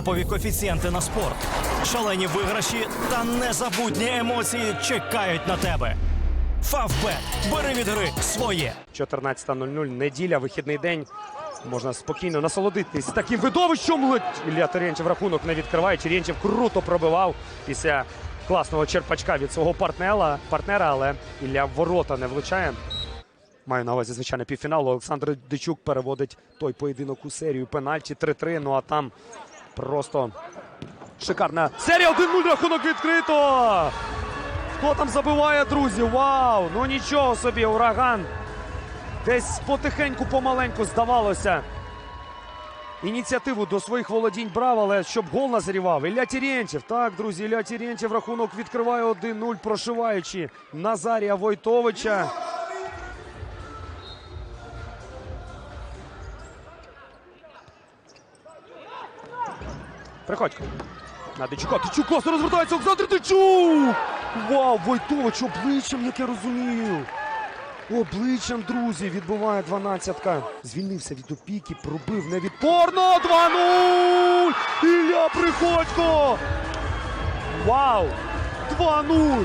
топові коефіцієнти на спорт, шалені виграші та незабутні емоції чекають на тебе. Фавбет. Бери від гри своє. 14.00, неділя, вихідний день. Можна спокійно насолодитись таким видовищем. Ілля Терентьєв рахунок не відкриває. Терентьєв круто пробивав після класного черпачка від свого партнера, партнера але Ілля ворота не влучає. Маю на увазі, звичайно, півфінал. Олександр Дичук переводить той поєдинок у серію пенальті 3-3. Ну а там просто шикарна серія. 1-0 рахунок відкрито. Хто там забиває, друзі? Вау! Ну нічого собі, ураган. Десь потихеньку, помаленьку здавалося. Ініціативу до своїх володінь брав, але щоб гол назрівав. Ілля Терентьєв. Так, друзі, Ілля Терентьєв рахунок відкриває 1-0, прошиваючи Назарія Войтовича. Приходько. На Дичука. Дичук класно розвертається. Олександр Дичук! Вау, Войтович обличчям, як я розумію. Обличчям, друзі, відбиває 12-ка. Звільнився від опіки, пробив невідпорно. 2-0! Ілля Приходько! Вау! 2-0!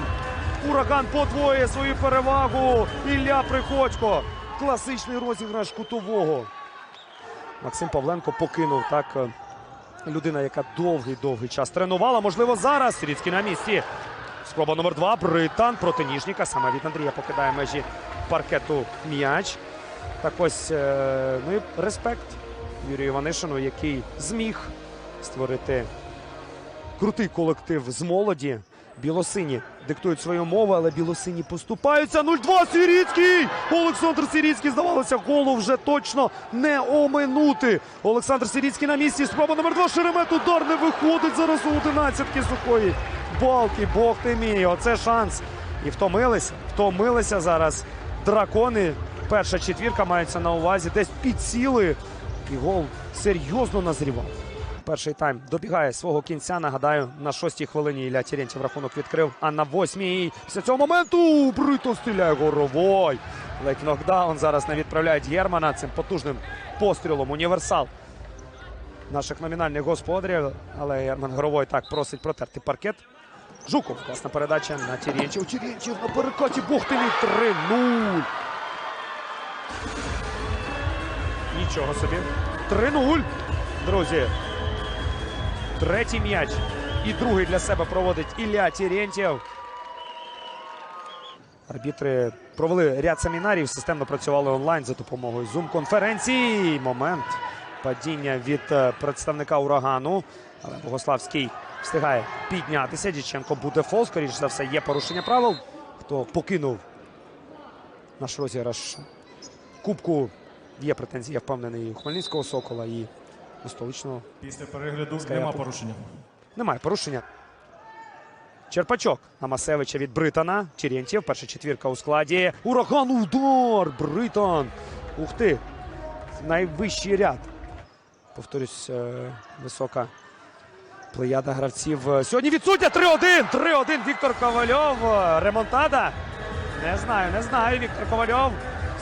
Ураган подвоює свою перевагу. Ілля Приходько. Класичний розіграш кутового. Максим Павленко покинув так. Людина, яка довгий-довгий час тренувала. Можливо, зараз Сиріцький на місці. Спроба номер два. Британ проти Ніжніка. Саме від Андрія покидає межі паркету м'яч. Так ось, е, ну і респект Юрію Іванишину, який зміг створити крутий колектив з молоді. Білосині диктують свою мову, але білосині поступаються. 0-2 Сиріцький! Олександр Сиріцький, здавалося, голу вже точно не оминути. Олександр Сиріцький на місці. Спроба номер 2 Шеремет. Удар не виходить зараз у 11-ки сухої. Балки, Бог ти мій. Оце шанс. І втомились. Втомилися зараз дракони. Перша четвірка мається на увазі. Десь підсіли. І гол серйозно назрівав. Перший тайм добігає свого кінця. Нагадаю, на шостій хвилині Ілля Терентьєв рахунок відкрив. А на восьмій після цього моменту Брито стріляє горовой. Ледь нокдаун зараз не відправляють Германа цим потужним пострілом. Універсал наших номінальних господарів. Але Герман Горовой так просить протерти паркет. Жуков. Класна передача на Терентьєв. Терентьєв на перекаті. Ти 3-0. Нічого собі. 3-0. Друзі. Третій м'яч. І другий для себе проводить Ілля Терентьєв. Арбітри провели ряд семінарів, системно працювали онлайн за допомогою Zoom-конференції. Момент падіння від е, представника урагану. Але Богославський встигає піднятися. Діченко буде фол. Скоріше за все, є порушення правил. Хто покинув наш розіграш Кубку. Є претензії, я впевнений, у Хмельницького Сокола і у столичного Після перегляду Скаяпу. нема порушення. немає порушення. Черпачок на Масевича від Британа. Терентьєв. Перша четвірка у складі. Ураган удар! Британ. Ух ти. Найвищий ряд. Повторюсь, е, висока плеяда гравців. Е, Сьогодні відсутня 3-1. 3-1. Віктор Ковальов. Е, Ремонтада. Не знаю, не знаю. Віктор Ковальов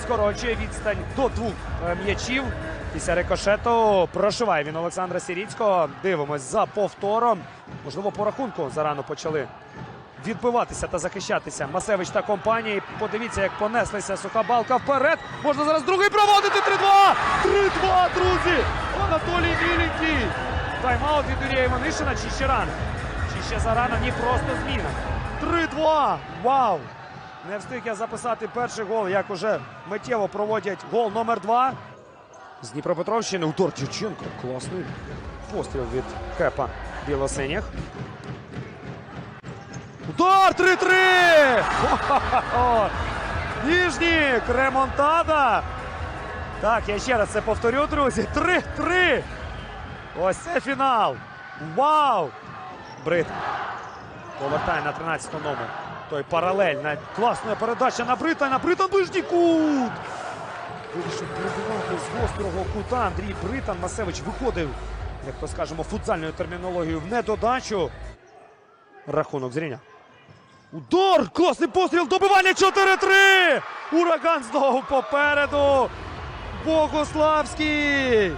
скорочує відстань до двох м'ячів. Після рикошету прошиває він Олександра Сіріцького. Дивимось за повтором. Можливо, по рахунку зарано почали відбиватися та захищатися. Масевич та компанії. Подивіться, як понеслися суха балка вперед. Можна зараз другий проводити. 3-2! 3-2, друзі! Анатолій Міленький. Тайм-аут від Юрія Іванишина чи ще рано? Чи ще зарано? Ні, просто зміна. 3-2! Вау! Не встиг я записати перший гол, як уже миттєво проводять гол номер 2 з Дніпропетровщини. Удар Дяченко. Класний постріл від Кепа білосиніх. Удар 3-3! Хо-хо-хо! Ніжнік! Ремонтада! Так, я ще раз це повторю, друзі. 3-3! Ось це фінал! Вау! Брит повертає на 13 му номер. Той паралельна. Класна передача на Брита. На Брита ближній кут! Вирішив пробивати з гострого кута. Андрій Британ Масевич виходив, як то скажемо, футзальною термінологією в недодачу. Рахунок зріння. Удар! Класний постріл! Добивання 4-3! Ураган знову попереду! Богославський!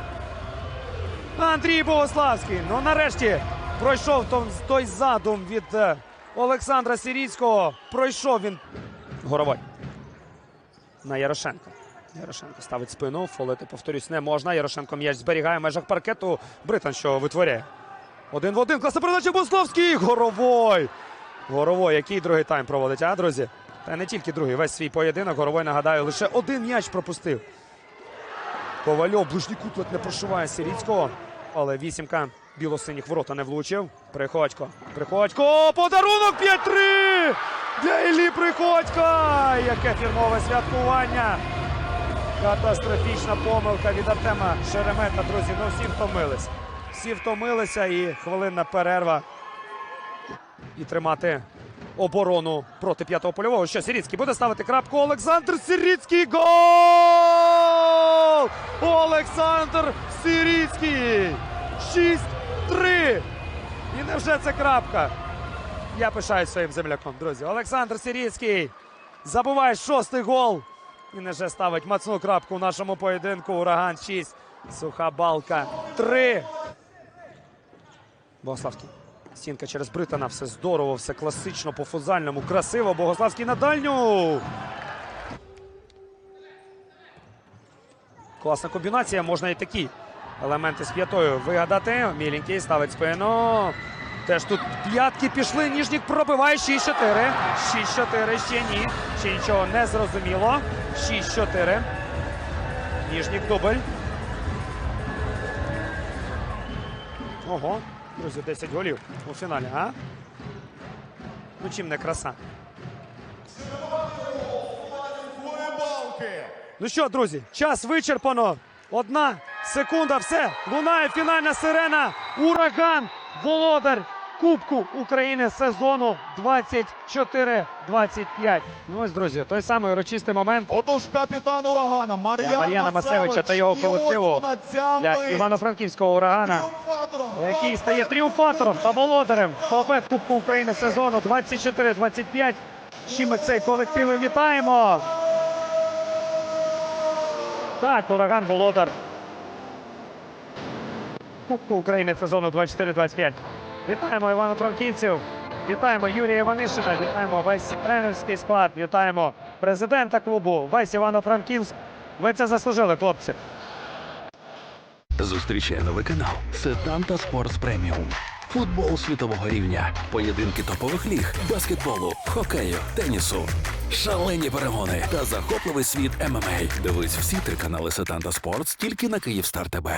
Андрій Богославський. Ну нарешті пройшов той задум від е, Олександра Сіріцького. Пройшов він. Горовой. На Ярошенка. Ярошенко ставить спину. Фолити, повторюсь, не можна. Ярошенко м'яч зберігає в межах паркету. Британ, що витворяє. Один в один. Класна передача Богославський. Горовой. Горовой, який другий тайм проводить, а, друзі? Та не тільки другий. Весь свій поєдинок. Горовой, нагадаю, лише один м'яч пропустив. Ковальов, ближній кут не прошиває Сіріцького. Але вісімка білосиніх ворота не влучив. Приходько. Приходько. Подарунок 5-3! Для Іллі Приходька! Яке фірмове святкування! Катастрофічна помилка від Артема Шеремета, друзі. Ну всі втомились. Всі втомилися і хвилинна перерва. І тримати оборону проти п'ятого польового. Що Сіріцький буде ставити крапку. Олександр Сіріцький. Гол! Олександр Сіріцький! 6-3. І невже це крапка? Я пишаюсь своїм земляком, друзі. Олександр Сіріцький забуває шостий гол. І невже ставить мацну крапку в нашому поєдинку. Ураган 6. Суха балка 3. Богославський. Стінка через Британа. Все здорово, все класично, по фузальному. Красиво. Богославський на дальню. Класна комбінація. Можна і такі елементи з п'ятою вигадати. Міленький ставить спину. Теж тут п'ятки пішли. Ніжнік пробиває 6-4. 6-4. Ще ні. Ще нічого не зрозуміло. 6-4. Ніжнік дубль. Ого, друзі, 10 голів у фіналі, а? Ну чим не краса. Ну що, друзі, час вичерпано. Одна секунда, все. Лунає фінальна сирена. Ураган, володар Кубку України сезону 24-25. Ну ось, друзі, той самий урочистий момент Отож, капітан урагана Мар'яна, Мар'яна Масевича та його колективу для івано-франківського урагана. який стає тріумфатором та володарем ФАПЕ Кубку України сезону 24-25. З чим ми цей колектив і вітаємо. Так, ураган володар. Кубку України сезону 24-25. Вітаємо івано-франківців. Вітаємо Юрія Іванишина, вітаємо весь тренерський склад, вітаємо президента клубу, весь Івано-Франківськ. Ви це заслужили, хлопці. Зустрічай новий канал Сетанта Спортс Преміум. Футбол світового рівня, поєдинки топових ліг, баскетболу, хокею, тенісу, шалені перегони та захопливий світ ММА. Дивись всі три канали Сетанта Спортс тільки на Київстар ТБ.